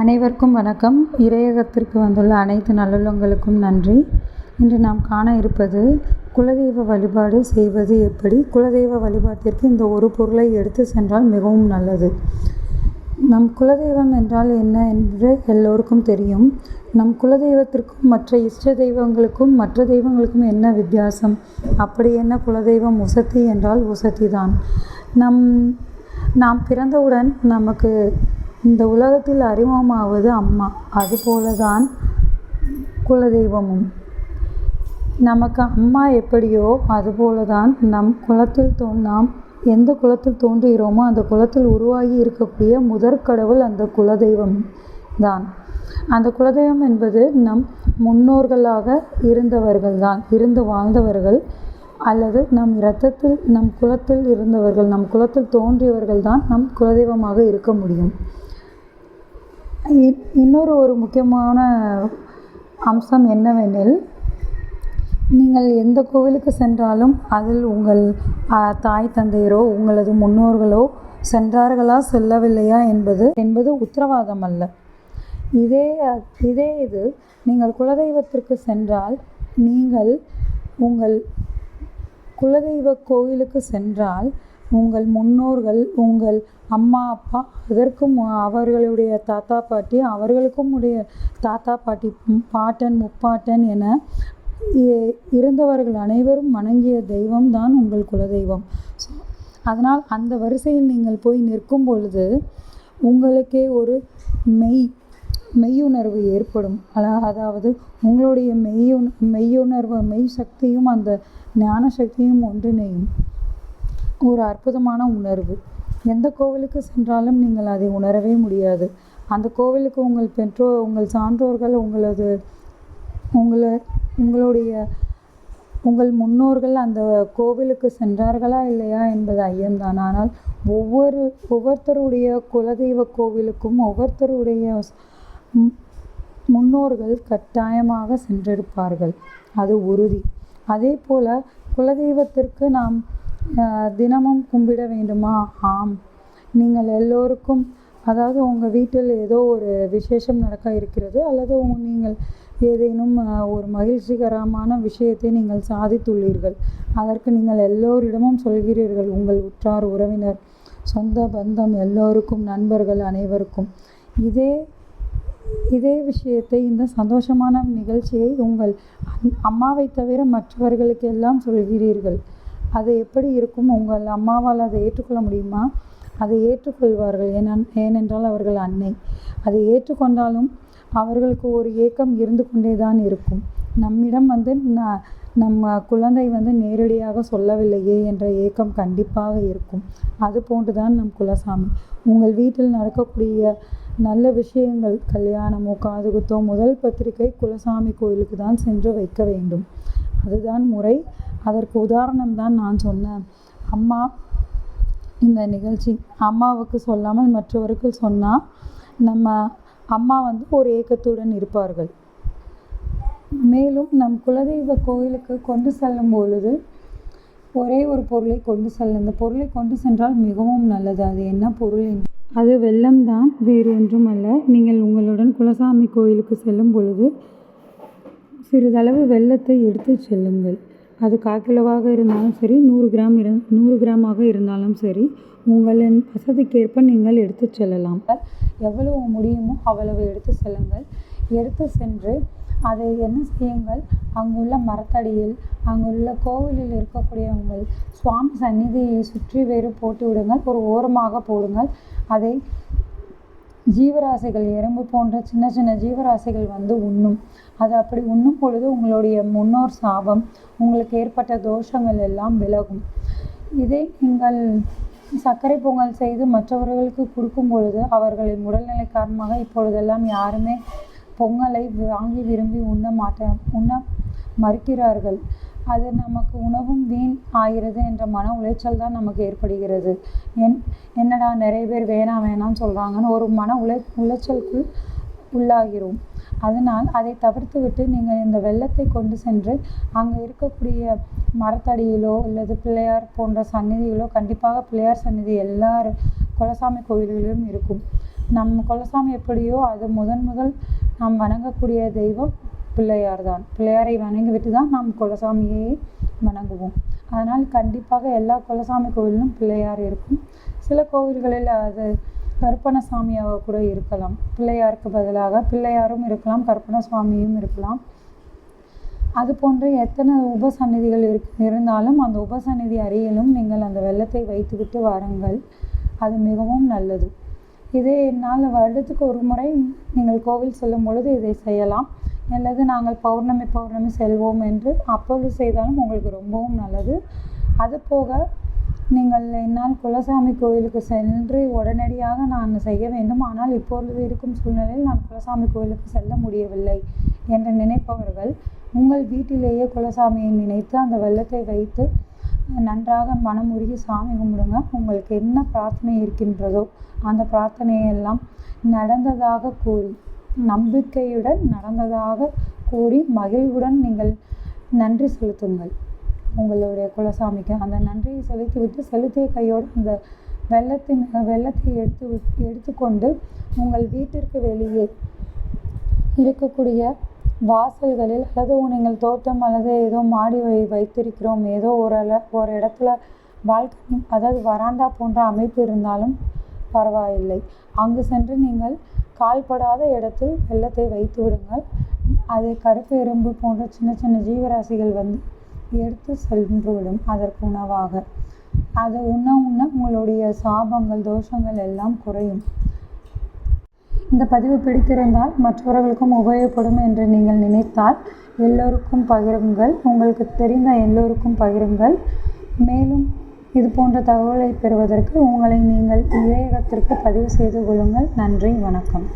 அனைவருக்கும் வணக்கம். இறையகத்திற்கு வந்துள்ள அனைத்து நல்லுள்ளங்களுக்கும் நன்றி. இன்று நாம் காண இருப்பது குலதெய்வ வழிபாடு செய்வது எப்படி? குலதெய்வ வழிபாட்டிற்கு இந்த ஒரு பொருளை எடுத்து சென்றால் மிகவும் நல்லது. நம் குலதெய்வம் என்றால் என்ன என்று எல்லோருக்கும் தெரியும். நம் குலதெய்வத்திற்கும் மற்ற இஷ்ட தெய்வங்களுக்கும் மற்ற தெய்வங்களுக்கும் என்ன வித்தியாசம்? அப்படி என்ன குலதெய்வம் உசத்தி என்றால் உசத்தி தான் நம் நாம் பிறந்தவுடன் நமக்கு இந்த உலகத்தில் அறிமுகமாவது அம்மா. அதுபோல தான் குலதெய்வமும். நமக்கு அம்மா எப்படியோ அதுபோல தான் நம் குலத்தில் தோ நாம் எந்த குலத்தில் தோன்றுகிறோமோ அந்த குலத்தில் உருவாகி இருக்கக்கூடிய முதற் கடவுள் அந்த குலதெய்வம் தான். அந்த குலதெய்வம் என்பது நம் முன்னோர்களாக இருந்தவர்கள் தான் இருந்து வாழ்ந்தவர்கள் அல்லது நம் இரத்தத்தில் நம் குலத்தில் இருந்தவர்கள் நம் குலத்தில் தோன்றியவர்கள் தான் நம் குலதெய்வமாக இருக்க முடியும். இன்னொரு ஒரு முக்கியமான அம்சம் என்னவெனில் நீங்கள் எந்த கோவிலுக்கு சென்றாலும் அதில் உங்கள் தாய் தந்தையரோ உங்களது முன்னோர்களோ சென்றார்களா செல்லவில்லையா என்பது என்பது உத்தரவாதம் அல்ல. இதே இதே இது நீங்கள் குலதெய்வத்திற்கு சென்றால் நீங்கள் உங்கள் குலதெய்வ கோவிலுக்கு சென்றால் உங்கள் முன்னோர்கள் உங்கள் அம்மா அப்பா அதற்கும் அவர்களுடைய தாத்தா பாட்டி அவர்களுக்கும் உடைய தாத்தா பாட்டி பாட்டன் முப்பாட்டன் என இறந்தவர்கள் இருந்தவர்கள் அனைவரும் வணங்கிய தெய்வம் தான் உங்கள் குலதெய்வம். ஸோ அதனால் அந்த வரிசையில் நீங்கள் போய் நிற்கும் பொழுது உங்களுக்கே ஒரு மெய் மெய்யுணர்வு ஏற்படும். அதாவது உங்களுடைய மெய்யுண மெய்யுணர்வு மெய் சக்தியும் அந்த ஞான சக்தியும் ஒன்றிணையும். ஒரு அற்புதமான உணர்வு. எந்த கோவிலுக்கு சென்றாலும் நீங்கள் அதை உணரவே முடியாது. அந்த கோவிலுக்கு உங்கள் பெற்றோர் உங்கள் சான்றோர்கள் உங்களது உங்களை உங்களுடைய உங்கள் முன்னோர்கள் அந்த கோவிலுக்கு சென்றார்களா இல்லையா என்பது ஐயம்தான். ஆனால் ஒவ்வொரு ஒவ்வொருத்தருடைய குலதெய்வ கோவிலுக்கும் ஒவ்வொருத்தருடைய முன்னோர்கள் கட்டாயமாக சென்றிருப்பார்கள். அது உறுதி. அதே போல் குலதெய்வத்திற்கு நாம் தினமும் கும்பிட வேண்டுமா? ஆம். நீங்கள் எல்லோருக்கும் அதாவது உங்கள் வீட்டில் ஏதோ ஒரு விசேஷம் நடக்க இருக்கிறது அல்லது நீங்கள் ஏதேனும் ஒரு மகிழ்ச்சிகரமான விஷயத்தை நீங்கள் சாதித்துள்ளீர்கள். அதற்கு நீங்கள் எல்லோரிடமும் சொல்கிறீர்கள் உங்கள் உற்றார் உறவினர் சொந்த பந்தம் எல்லோருக்கும் நண்பர்கள் அனைவருக்கும். இதே இதே விஷயத்தை இந்த சந்தோஷமான நிகழ்ச்சியை உங்கள் அம்- அம்மாவை தவிர மற்றவர்களுக்கெல்லாம் சொல்கிறீர்கள். அது எப்படி இருக்கும்? உங்கள் அம்மாவால் அதை ஏற்றுக்கொள்ள முடியுமா? அதை ஏற்றுக்கொள்வார்கள். ஏனென் ஏனென்றால் அவர்கள் அன்னை. அதை ஏற்றுக்கொண்டாலும் அவர்களுக்கு ஒரு ஏக்கம் இருந்து கொண்டே தான் இருக்கும். நம்மிடம் வந்து நம்ம குழந்தை வந்து நேரடியாக சொல்லவில்லையே என்ற ஏக்கம் கண்டிப்பாக இருக்கும். அது போன்று தான் நம் குலசாமி. உங்கள் வீட்டில் நடக்கக்கூடிய நல்ல விஷயங்கள் கல்யாணமோ காதுகுத்தோ முதல் பத்திரிகை குலசாமி கோயிலுக்கு தான் சென்று வைக்க வேண்டும். அதுதான் முறை. அதற்கு உதாரணம் தான் நான் சொன்னேன். அம்மா இந்த நிகழ்ச்சி அம்மாவுக்கு சொல்லாமல் மற்றவருக்கு சொன்னால் நம்ம அம்மா வந்து ஒரு ஏக்கத்துடன் இருப்பார்கள். மேலும் நம் குலதெய்வ கோயிலுக்கு கொண்டு செல்லும் பொழுது ஒரே ஒரு பொருளை கொண்டு செல்ல இந்த பொருளை கொண்டு சென்றால் மிகவும் நல்லது. அது என்ன பொருள் என்று அது வெள்ளம் தான் வேறு ஒன்றும் அல்ல. நீங்கள் உங்களுடன் குலசாமி கோயிலுக்கு செல்லும் பொழுது சிறிதளவு வெள்ளத்தை எடுத்து செல்லுங்கள். அது கால் கிலோவாக இருந்தாலும் சரி நூறு கிராம் இரு நூறு கிராமாக இருந்தாலும் சரி உங்களின் வசதிக்கேற்ப நீங்கள் எடுத்து செல்லலாம். எவ்வளவு முடியுமோ அவ்வளவு எடுத்து செல்லுங்கள். எடுத்து சென்று அதை என்ன செய்யுங்கள்? அங்குள்ள மரத்தடியில் அங்குள்ள கோவிலில் இருக்கக்கூடிய உங்கள் சுவாமி சந்நிதியை சுற்றி வேறு போட்டு விடுங்கள் ஒரு ஓரமாக போடுங்கள். அதை ஜீவராசிகள் எறும்பு போன்ற சின்ன சின்ன ஜீவராசிகள் வந்து உண்ணும். அது அப்படி உண்ணும் பொழுது உங்களுடைய முன்னோர் சாபம் உங்களுக்கு ஏற்பட்ட தோஷங்கள் எல்லாம் விலகும். இதை நீங்கள் சர்க்கரை பொங்கல் செய்து மற்றவர்களுக்கு கொடுக்கும் பொழுது அவர்களின் உடல்நிலை காரணமாக இப்பொழுதெல்லாம் யாருமே பொங்கலை வாங்கி விரும்பி உண்ண மாட்ட உண்ண மறுக்கிறார்கள். அது நமக்கு உணவும் வீண் ஆகிறது என்ற மன உளைச்சல் தான் நமக்கு ஏற்படுகிறது. என் என்னடா நிறைய பேர் வேணாம் வேணாம்னு சொல்கிறாங்கன்னு ஒரு மன உளை உளைச்சலுக்குள் உள்ளாகிறோம். அதனால் அதை தவிர்த்து விட்டு நீங்கள் இந்த வெள்ளத்தை கொண்டு சென்று அங்கே இருக்கக்கூடிய மரத்தடியிலோ அல்லது பிள்ளையார் போன்ற சந்நிதிகளோ கண்டிப்பாக பிள்ளையார் சந்நிதி எல்லார் குலசாமி கோவில்களிலும் இருக்கும். நம் குலசாமி எப்படியோ அது முதன் முதல் நாம் வணங்கக்கூடிய தெய்வம் பிள்ளையார் தான் பிள்ளையாரை வணங்கிவிட்டு தான் நாம் குலசாமியை வணங்குவோம். அதனால் கண்டிப்பாக எல்லா குலசாமி கோவிலிலும் பிள்ளையார் இருக்கும். சில கோவில்களில் அது கருப்பண்ணசாமியாக கூட இருக்கலாம். பிள்ளையாருக்கு பதிலாக பிள்ளையாரும் இருக்கலாம் கருப்பண்ணசுவாமியும் இருக்கலாம். அது போன்ற எத்தனை உபசன்னதிகள் இருக் இருந்தாலும் அந்த உபசன்னதி அருகிலும் நீங்கள் அந்த வெள்ளத்தை வைத்துவிட்டு வாருங்கள். அது மிகவும் நல்லது. இதே என்னால் வருடத்துக்கு ஒரு முறை நீங்கள் கோவில் செல்லும் பொழுது இதை செய்யலாம். அல்லது நாங்கள் பௌர்ணமி பௌர்ணமி செல்வோம் என்று அப்பொழுது செய்தாலும் உங்களுக்கு ரொம்பவும் நல்லது. அது போக நீங்கள் என்னால் குலசாமி கோயிலுக்கு சென்று உடனடியாக நான் செய்ய வேண்டும். ஆனால் இப்பொழுது இருக்கும் சூழ்நிலையில் நான் குலசாமி கோயிலுக்கு செல்ல முடியவில்லை என்று நினைப்பவர்கள் உங்கள் வீட்டிலேயே குலசாமியை நினைத்து அந்த வெள்ளத்தை வைத்து நன்றாக மனம் உருகி சாமி கும்பிடுங்க. உங்களுக்கு என்ன பிரார்த்தனை இருக்கின்றதோ அந்த பிரார்த்தனையெல்லாம் நடந்ததாக கூறி நம்பிக்கையுடன் நடந்ததாக கூறி மகிழ்வுடன் நீங்கள் நன்றி செலுத்துங்கள். உங்களுடைய குலசாமிக்கு அந்த நன்றியை செலுத்திவிட்டு செலுத்திய கையோடு அந்த வெள்ளத்தின் வெள்ளத்தை எடுத்து எடுத்துக்கொண்டு உங்கள் வீட்டிற்கு வெளியே இருக்கக்கூடிய வாசல்களில் அல்லது நீங்கள் தோட்டம் அல்லது ஏதோ மாடி வை வைத்திருக்கிறோம். ஏதோ ஒரு அள- ஒரு இடத்துல பால்கனி அதாவது வராண்டா போன்ற அமைப்பு இருந்தாலும் பரவாயில்லை. அங்கு சென்று நீங்கள் கால்படாத இடத்தில் வெள்ளத்தை வைத்து விடுங்கள். அது கருப்பு எறும்பு போன்ற சின்ன சின்ன ஜீவராசிகள் வந்து எடுத்து சென்றுவிடும் அதற்கு உணவாக. அதை உண்ண உண்ண உங்களுடைய சாபங்கள் தோஷங்கள் எல்லாம் குறையும். இந்த பதிவு பிடித்திருந்தால் மற்றவர்களுக்கும் உபயோகப்படும் என்று நீங்கள் நினைத்தால் எல்லோருக்கும் பகிருங்கள். உங்களுக்கு தெரிந்த எல்லோருக்கும் பகிருங்கள். மேலும் இது போன்ற தகவலை பெறுவதற்கு உங்களை நீங்கள் இணையகத்திற்கு பதிவு செய்து கொள்ளுங்கள். நன்றி வணக்கம்.